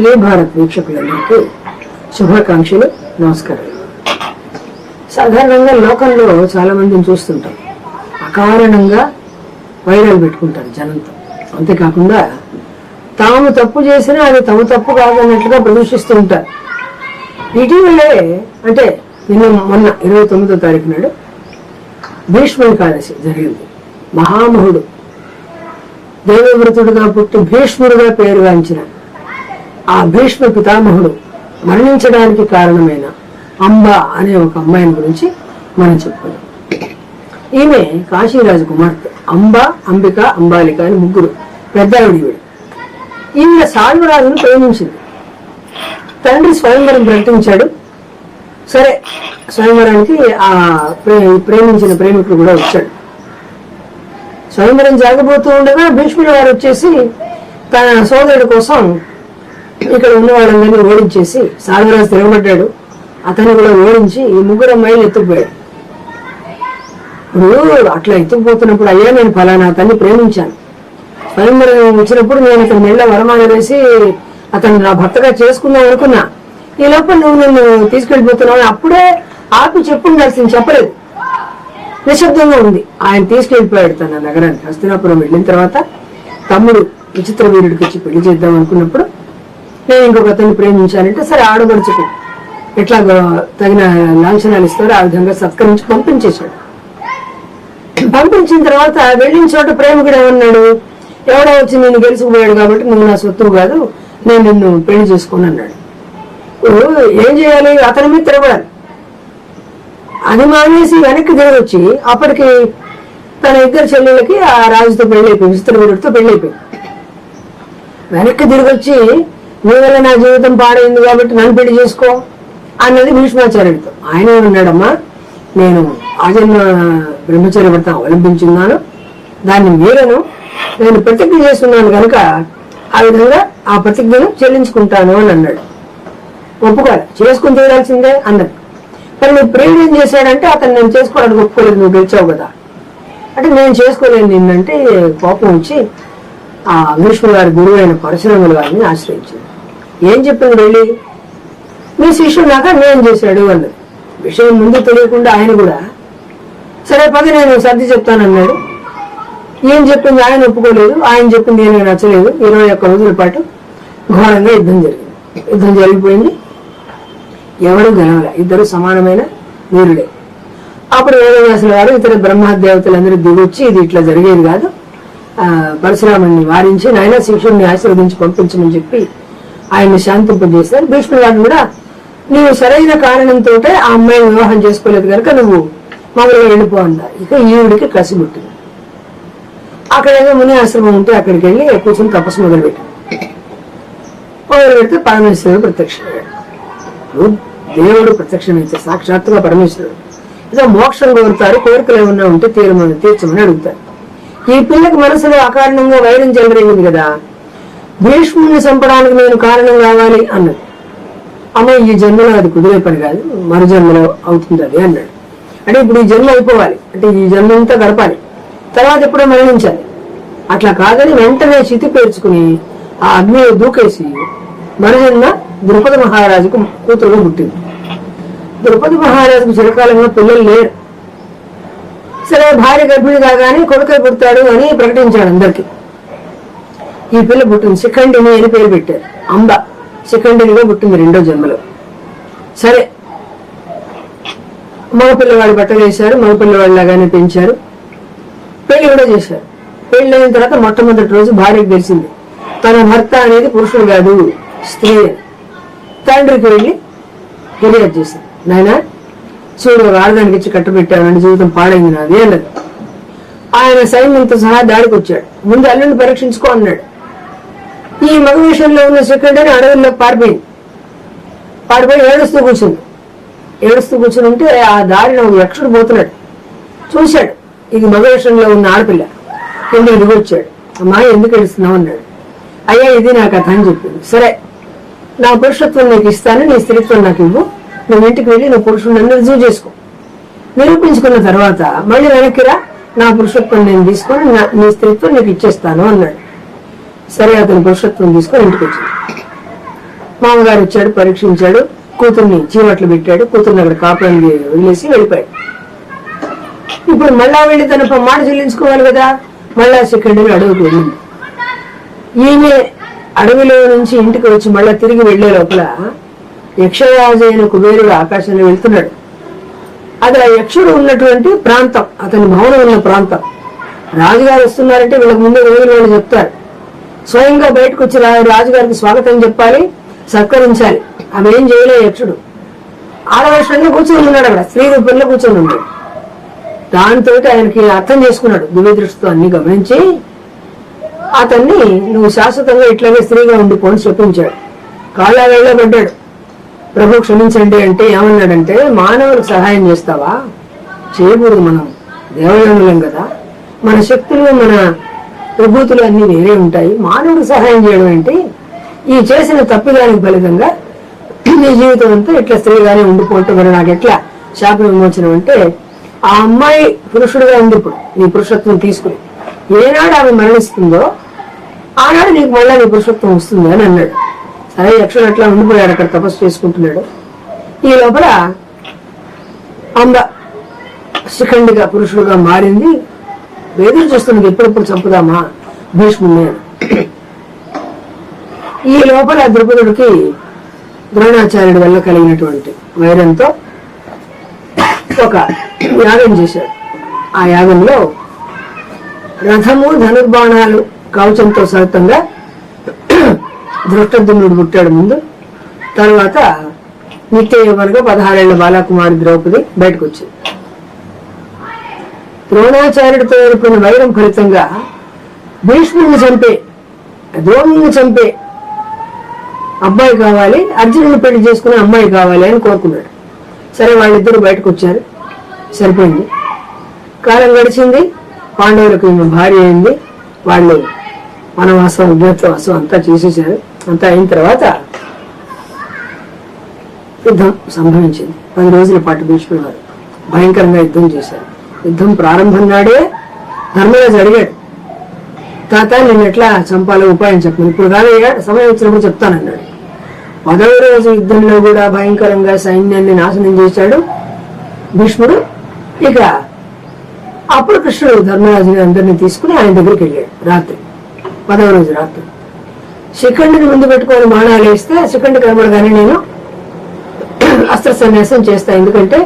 శ్రీ భారత్ వీక్షకులందరికీ శుభాకాంక్షలు నమస్కారం. సాధారణంగా లోకంలో చాలా మందిని చూస్తుంటాం. అకారణంగా వైరల్ పెట్టుకుంటారు జనంతో. అంతేకాకుండా తాము తప్పు చేసినా అది తమ తప్పు కాదన్నట్లుగా ప్రదర్శిస్తూ ఉంటారు. ఇటీవలే అంటే నిన్న మొన్న ఇరవై తొమ్మిదో తారీఖు నాడు భీష్మ ఏకాదశి జరిగింది. మహామహుడు దేవవ్రతుడుగా పుట్టి భీష్ముడుగా పేరుగాంచిన ఆ భీష్మ పితామహుడు మరణించడానికి కారణమైన అంబ అనే ఒక అమ్మాయిని గురించి మనం చెప్పుకున్నాం ఈమె కాశీరాజు కుమార్తె అంబ అంబిక అంబాలిక అని ముగ్గురు పెద్దవిడివిడు ఈమె సాల్వరాజును ప్రేమించింది. తండ్రి స్వయంవరం ప్రకటించాడు. సరే స్వయంవరానికి ఆ ప్రే- ప్రేమించిన ప్రేమికుడు కూడా వచ్చాడు. స్వయంవరం జరగబోతూ ఉండగా భీష్ముడు వారు వచ్చేసి తన సోదరుడి కోసం ఇక్కడ ఉన్న వాళ్ళందరినీ ఓడించేసి సాధురాజు తిరగబడ్డాడు. అతను కూడా ఓడించి ఈ ముగ్గురు అమ్మాయిలు ఎత్తుకుపోయాడు ఇప్పుడు అట్లా ఎత్తుకుపోతున్నప్పుడు అయ్యా నేను ఫలానా అతన్ని ప్రేమించాను. స్వయంవరం వచ్చినప్పుడు నేను ఇక్కడ మెళ్ళ వరమాల వేసి అతను నా భర్తగా చేసుకుందాం అనుకున్నా. ఈ లోపల నువ్వు నన్ను తీసుకెళ్ళిపోతున్నావు అప్పుడే ఆపి చెప్పుండాల్సింది చెప్పలేదు. నిశ్శబ్దంగా ఉంది. ఆయన తీసుకెళ్ళిపోయాడు తన నగరానికి. హస్తినాపురం వెళ్ళిన తర్వాత తమ్ముడు విచిత్ర వీరుడికి వచ్చి పెళ్ళి చేద్దాం అనుకున్నప్పుడు నేను ఇంకొక అతన్ని ప్రేమించానంటే సరే ఆడబడుచుకు ఎట్లా తగిన లాంఛనాలు ఇస్తారో ఆ విధంగా సత్కరించి పంపించేశాడు. పంపించిన తర్వాత వెళ్ళిన చోట ప్రేమికుడు ఏమన్నాడు? ఎవడో వచ్చి నేను గెలుచుకుపోయాడు కాబట్టి నువ్వు నా సొత్తు కాదు నేను నిన్ను పెళ్ళి చేసుకుని అన్నాడు. ఏం చేయాలి? అతని మీద తిరగడాలి. అది మానేసి వెనక్కి తిరగొచ్చి అప్పటికి తన ఇద్దరు చెల్లెళ్ళకి ఆ రాజుతో పెళ్ళి అయిపోయింది విస్తృతుడితో అయిపోయింది. వెనక్కి తిరిగొచ్చి నీ వల్ల నా జీవితం పాడైంది కాబట్టి నన్ను పెళ్ళి చేసుకో అన్నది భీష్మాచార్యుడితో. ఆయన ఏమన్నాడమ్మా నేను ఆజన్మ బ్రహ్మచర్య వ్రతం అవలంబించున్నాను. దాన్ని మీరను నేను ప్రతిజ్ఞ చేస్తున్నాను కనుక ఆ విధంగా ఆ ప్రతిజ్ఞను చెల్లించుకుంటాను అని అన్నాడు. ఒప్పుకోవాలి చేసుకుని తీరాల్సిందే అన్నది. మరి నువ్వు ప్రేమ ఏం చేశాడంటే అతను నేను చేసుకోవడానికి ఒప్పుకోలేదు నువ్వు గెలిచావు కదా. అంటే నేను చేసుకోలేను నిన్నంటే కోపం వచ్చి ఆ భీష్ముడు గారి గురువు అయిన పరశురాములు గారిని ఆశ్రయించింది. ఏం చెప్పింది వెళ్ళి మీ శిష్యుడు నాక నేను చేశాడు అన్నది విషయం ముందు తెలియకుండా ఆయన కూడా సరే పద నేను సర్ది చెప్తానన్నాడు ఏం చెప్పింది ఆయన ఒప్పుకోలేదు ఆయన చెప్పింది ఏమీ నచ్చలేదు. ఇరవై ఒక్క రోజుల పాటు ఘోరంగా యుద్ధం జరిగింది. యుద్ధం జరిగిపోయింది. ఎవరు గెలవలే ఇద్దరు సమానమైన వీరుడే అప్పుడు వేదవ్యాసుల వారు ఇతర బ్రహ్మదేవతలందరూ దిగొచ్చి ఇది ఇట్లా జరిగేది కాదు. ఆ, పరశురాముడిని వారించి నాయన శిష్యుడిని ఆశీర్వదించి పంపించమని చెప్పి ఆయన్ని శాంతింపజేశారు. భీష్ముడు గారు కూడా నీవు సరైన కారణంతో ఆ అమ్మాయిని వివాహం చేసుకోలేదు కనుక నువ్వు మామూలుగా వెళ్ళిపో అన్నారు. ఇక ఈవిడికి కసి పుట్టింది అక్కడ ఏదో ముని ఆశ్రమం ఉంటే అక్కడికి వెళ్ళి కూర్చొని తపస్సు మొదలుపెట్టింది మొదలు పెడితే పరమేశ్వరుడు ప్రత్యక్షమయ్యాడు. దేవుడు ప్రత్యక్షమైతే సాక్షాత్తుగా పరమేశ్వరుడు. ఏదో మోక్షం కోరుతారు కోరికలు ఏమన్నా ఉంటే తీరమని తీర్చమని అడుగుతారు. ఈ పిల్లకి మనసులో అకారణంగా వైరం చెలరేగింది కదా భీష్ముడిని చంపడానికి నేను కారణం కావాలి అన్నాడు. అమ్మ ఈ జన్మలో అది కుదిరే పని కాదు మరు జన్మలో అవుతుంది అది అన్నాడు. అంటే ఇప్పుడు ఈ జన్మ అయిపోవాలి. అంటే ఈ జన్మ అంతా గడపాలి. తర్వాత ఎప్పుడో మరణించాలి. అట్లా కాదని వెంటనే చితి పేర్చుకుని ఆ అగ్నిలో దూకేసి మరుజన్మ ద్రుపద మహారాజుకు కూతురు పుట్టింది. ద్రుపద మహారాజుకు చిరకాలంగా పిల్లలు లేరు. సరే భార్య గర్భిణి కాగానే కొడుకే పుడతాడు అని ప్రకటించాడు అందరికీ. ఈ పిల్ల పుట్టింది. శిఖండిని అని పేరు పెట్టారు. అంబ. శిఖండినిగా పుట్టింది రెండో జన్మలో. సరే. మగ పిల్లవాడి బట్టలు వేశారు మగ పిల్లవాడు లాగానే పెంచారు. పెళ్ళి కూడా చేశారు. పెళ్ళి అయిన తర్వాత మొట్టమొదటి రోజు భార్యకు తెలిసింది. తన భర్త అనేది పురుషుడు కాదు స్త్రీ. తండ్రికి వెళ్ళి ఫిర్యాదు చేసింది. నాయన చూడు ఒక ఆడదానికి ఇచ్చి కట్టబెట్టానని జీవితం పాడైంది నాది అన్నది. ఆయన సైన్యంతో సహా దాడికి వచ్చాడు ముందు అల్లుడిని పరీక్షించుకో అన్నాడు. ఈ మగ విషయంలో ఉన్న సెక్రటరీ అడవుల్లో పారిపోయింది. పారిపోయి ఏడుస్తూ కూర్చుంది. ఏడుస్తూ కూర్చుని ఉంటే ఆ దారిలో ఒక యక్షుడు పోతున్నాడు. చూశాడు. ఇది మగ విషయంలో ఉన్న ఆడపిల్ల. కింద దిగొచ్చాడు అమ్మా ఎందుకు ఏడుస్తున్నావు అన్నాడు. అయ్యా ఇది నా కథ అని చెప్పింది. సరే నా పురుషత్వం నీకు ఇస్తాను నీ స్త్రీత్వం నాకు ఇవ్వు. నువ్వు ఇంటికి వెళ్ళి నువ్వు పురుషుడు రుజువు చేసుకో. నిరూపించుకున్న తర్వాత మళ్ళీ వెనక్కిరా నా పురుషత్వం నేను తీసుకొని నా- నీ స్త్రీత్వం నీకు ఇచ్చేస్తాను అన్నాడు. సరే అతని పురుషత్వం తీసుకొని ఇంటికి వచ్చాడు మామగారు వచ్చాడు పరీక్షించాడు కూతుర్ని చీమట్లు పెట్టాడు కూతుర్ని అక్కడ కాపురానికి వదిలేసి వెళ్ళిపోయాడు. ఇప్పుడు మళ్ళా వెళ్ళి తన మాట చెల్లించుకోవాలి కదా? మళ్ళా సెకండ్ అడవికి వెళ్ళింది. ఈమె అడవిలో నుంచి ఇంటికి వచ్చి మళ్ళా తిరిగి వెళ్ళే లోపల యక్షరాజు అయిన కుబేరుడు ఆకాశంలో వెళ్తున్నాడు. అది ఆ యక్షుడు ఉన్నటువంటి ప్రాంతం అతని భవనం ఉన్న ప్రాంతం. రాజుగారు వస్తున్నారంటే వీళ్ళకి ముందే రోజులు వాళ్ళు చెప్తారు. స్వయంగా బయటకు వచ్చి రాజుగారికి స్వాగతం చెప్పాలి సత్కరించాలి. ఆమె ఏం చేయలే యక్షుడు. ఆడవేషంగా కూర్చొని ఉన్నాడు అక్కడ. స్త్రీ రూపంలో కూర్చొని ఉన్నాడు దాంతో ఆయనకి అర్థం చేసుకున్నాడు. దివ్యదృష్టితో అన్ని గమనించి అతన్ని నువ్వు శాశ్వతంగా ఇట్లాగే స్త్రీగా ఉండిపోని చెప్పించాడు కాళ్ళ వేళ్ళ పడ్డాడు. ప్రభు క్షమించండి అంటే ఏమన్నాడంటే మానవులకు సహాయం చేస్తావా? చేయకూడదు మనం. దేవయోనులం కదా. మన శక్తులు మన విభూతులు అన్ని వేరే ఉంటాయి. మానవుడు సహాయం చేయడం ఏంటి ఈ చేసిన తప్పిదానికి ఫలితంగా నీ జీవితం అంతా ఇట్లా స్త్రీగానే ఉండిపోవటం మరి నాకు ఎట్లా శాప విమోచనం అంటే ఆ అమ్మాయి పురుషుడుగా ఉంది ఇప్పుడు నీ పురుషత్వం తీసుకుని. ఏనాడు ఆమె మరణిస్తుందో ఆనాడు నీకు మళ్ళీ నీ పురుషత్వం వస్తుంది అని అన్నాడు. సరే యక్షుడు అట్లా ఉండిపోయాడు అక్కడ తపస్సు చేసుకుంటున్నాడు. ఈ లోపల అంబ శిఖండిగా పురుషుడుగా మారింది. వేదం చూస్తుంది ఎప్పుడెప్పుడు చంపుదామా? భీష్ముని ఈ లోపల ద్రుపదుడికి ద్రోణాచార్యుడి వల్ల కలిగినటువంటి వైరంతో ఒక యాగం చేశాడు. ఆ యాగంలో రథము ధనుర్బాణాలు కవచంతో సహితంగా దృష్టద్యుమ్నుడు పుట్టాడు ముందు. తర్వాత నిత్య యువనగా పదహారేళ్ళ బాలకుమారి ద్రౌపది బయటకు వచ్చింది ద్రోణాచార్యుడితో ఏర్పడిన వైరం ఫలితంగా భీష్ముడిని చంపే ద్రోణుని చంపే అబ్బాయి కావాలి అర్జునుని పెళ్ళి చేసుకునే అమ్మాయి కావాలి అని కోరుకున్నాడు. సరే వాళ్ళిద్దరూ బయటకు వచ్చారు. సరిపోయింది. కాలం గడిచింది. పాండవులకు ఈమె భార్య అయింది. వాళ్ళు వనవాసం ఉగ్రత్వాసం అంతా చేసేసారు అంతా అయిన తర్వాత యుద్ధం సంభవించింది. పది రోజుల పాటు భీష్ముడు వారు భయంకరంగా యుద్ధం చేశారు. యుద్ధం ప్రారంభం నాడే ధర్మరాజు అడిగాడు తాత నేను ఎట్లా చంపాలో ఉపాయం చెప్పను. ఇప్పుడు కానీ సమయం వచ్చినప్పుడు చెప్తానన్నాడు. పదవ రోజు యుద్ధంలో కూడా భయంకరంగా సైన్యాన్ని నాశనం చేశాడు భీష్ముడు. ఇక అప్పుడు కృష్ణుడు ధర్మరాజుని అందరినీ తీసుకుని ఆయన దగ్గరికి వెళ్ళాడు రాత్రి పదవ రోజు రాత్రి. శిఖండిని ముందు పెట్టుకొని బాణాలు వేస్తే శిఖండి కనబడగానే నేను అస్త్ర సన్యాసం చేస్తా. ఎందుకంటే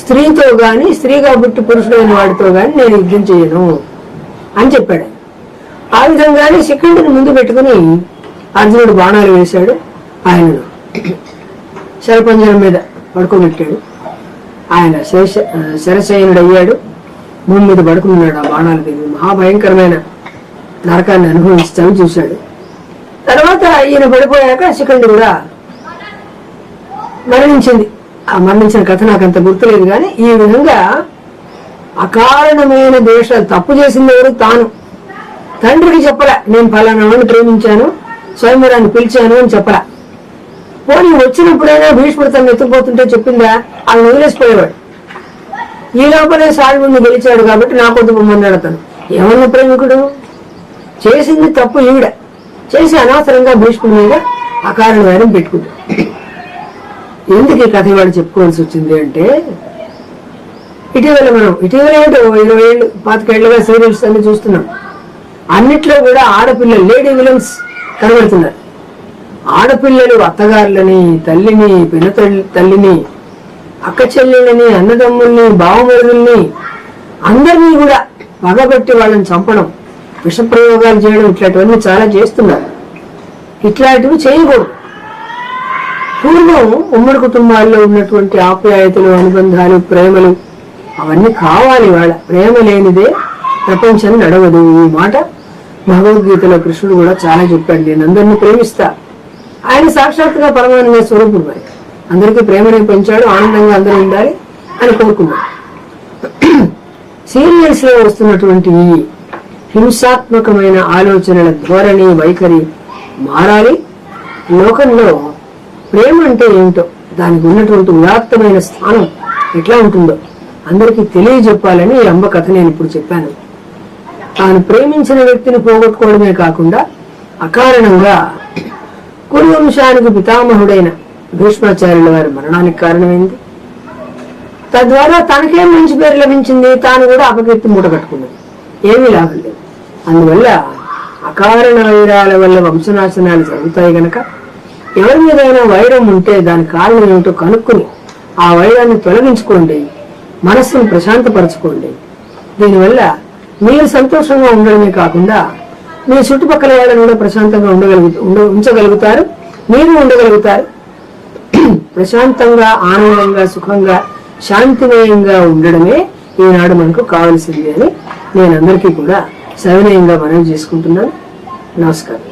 స్త్రీతో గాని స్త్రీగా పుట్టి పురుషుడైన వాడితో గాని నేను యుద్ధం చేయను అని చెప్పాడు. ఆ విధంగానే శిఖండిని ముందు పెట్టుకుని అర్జునుడు బాణాలు వేశాడు ఆయనను. శరపంజనం మీద పడుకోబెట్టాడు. ఆయన శేష శరశయనుడు అయ్యాడు భూమి మీద పడుకున్నాడు ఆ బాణాల దగ్గర మహాభయంకరమైన నరకాన్ని అనుభవిస్తామని చూశాడు. తర్వాత ఈయన పడిపోయాక శిఖండి కూడా మరణించింది. మరణించిన కథ నాకు అంత గుర్తులేదు కానీ ఈ విధంగా అకారణమైన దేశ తప్పు చేసింది ఎవరు తాను. తండ్రికి చెప్పరా నేను ఫలానా వాడిని ప్రేమించాను స్వయంవరాన్ని పిలిచాను అని చెప్పరా పోనీ వచ్చినప్పుడైనా భీష్ముడు తను ఎత్తుకుపోతుంటే చెప్పిందా? ఆయన వదిలేసిపోయేవాడు. ఈ లోపలే సాల్వుడిని గెలిచాడు కాబట్టి నా కొద్ది పొమ్మన్నాడు అతను. ఏమన్నా ప్రేమికుడు? చేసింది తప్పు ఈవిడ. చేసి అనవసరంగా భీష్ముడి మీద అకారణ వైరం పెట్టుకుంటాడు ఎందుకు ఈ కథ ఇవాళ చెప్పుకోవాల్సి వచ్చింది అంటే ఇటీవల మనం ఇటీవల ఏంటో ఇరవై ఏళ్ళు పాతికేళ్ళుగా సీరియల్స్ అన్ని చూస్తున్నాం. అన్నిట్లో కూడా ఆడపిల్లలు లేడీ విలన్స్ కనబడుతున్నారు. ఆడపిల్లలు అత్తగారులని తల్లిని పిన్న తల్లిని అక్క చెల్లెళ్ళని అన్నదమ్ముల్ని బావమరుదుల్ని అందరినీ కూడా పగబెట్టి వాళ్ళని చంపడం విషప్రయోగాలు చేయడం ఇట్లాంటివన్నీ చాలా చేస్తున్నారు. ఇట్లాంటివి చేయకూడదు. పూర్వం ఉమ్మడి కుటుంబాల్లో ఉన్నటువంటి ఆప్యాయతలు అనుబంధాలు ప్రేమలు అవన్నీ కావాలి వాళ్ళ. ప్రేమ లేనిదే ప్రపంచం నడవదు. ఈ మాట భగవద్గీతలో కృష్ణుడు కూడా చాలా చెప్పాడు. నేను అందరినీ ప్రేమిస్తా. ఆయన సాక్షాత్తుగా పరమానంద స్వరూపుడు మరి. అందరికీ ప్రేమని పెంచాడు ఆనందంగా అందరూ ఉండాలి అని కోరుకున్నాడు. సీరియల్స్లో వస్తున్నటువంటి ఈ హింసాత్మకమైన ఆలోచనల ధోరణి వైఖరి మారాలి. లోకంలో ప్రేమ అంటే ఏమిటో దానికి ఉన్నటువంటి ఉదాత్తమైన స్థానం ఎట్లా ఉంటుందో అందరికీ తెలియజెప్పాలని ఈ అమ్మ కథ నేను ఇప్పుడు చెప్పాను. తాను ప్రేమించిన వ్యక్తిని పోగొట్టుకోవడమే కాకుండా అకారణంగా కురు వంశానికి పితామహుడైన భీష్మాచార్యుల వారి మరణానికి కారణమైంది. తద్వారా తనకేం మంచి పేరు లభించింది తాను కూడా అపకీర్తి మూట కట్టుకున్నది. ఏమీ లాభం లేదు. అందువల్ల అకారణ వైరాల వల్ల వంశనాశనాలు జరుగుతాయి గనక ఎవరి మీదైనా వైరం ఉంటే దాని కారణం ఏమిటో కనుక్కుని ఆ వైరాన్ని తొలగించుకోండి. మనస్సును ప్రశాంతపరచుకోండి. దీనివల్ల మీరు సంతోషంగా ఉండడమే కాకుండా మీ చుట్టుపక్కల వాళ్ళని కూడా ప్రశాంతంగా ఉండగలుగు ఉండ- ఉంచగలుగుతారు. మీరు ఉండగలుగుతారు. ప్రశాంతంగా ఆనందంగా సుఖంగా శాంతిమయంగా ఉండడమే ఈనాడు మనకు కావలసింది అని నేను అందరికీ కూడా సవినయంగా మనం చేసుకుంటున్నాను. నమస్కారం.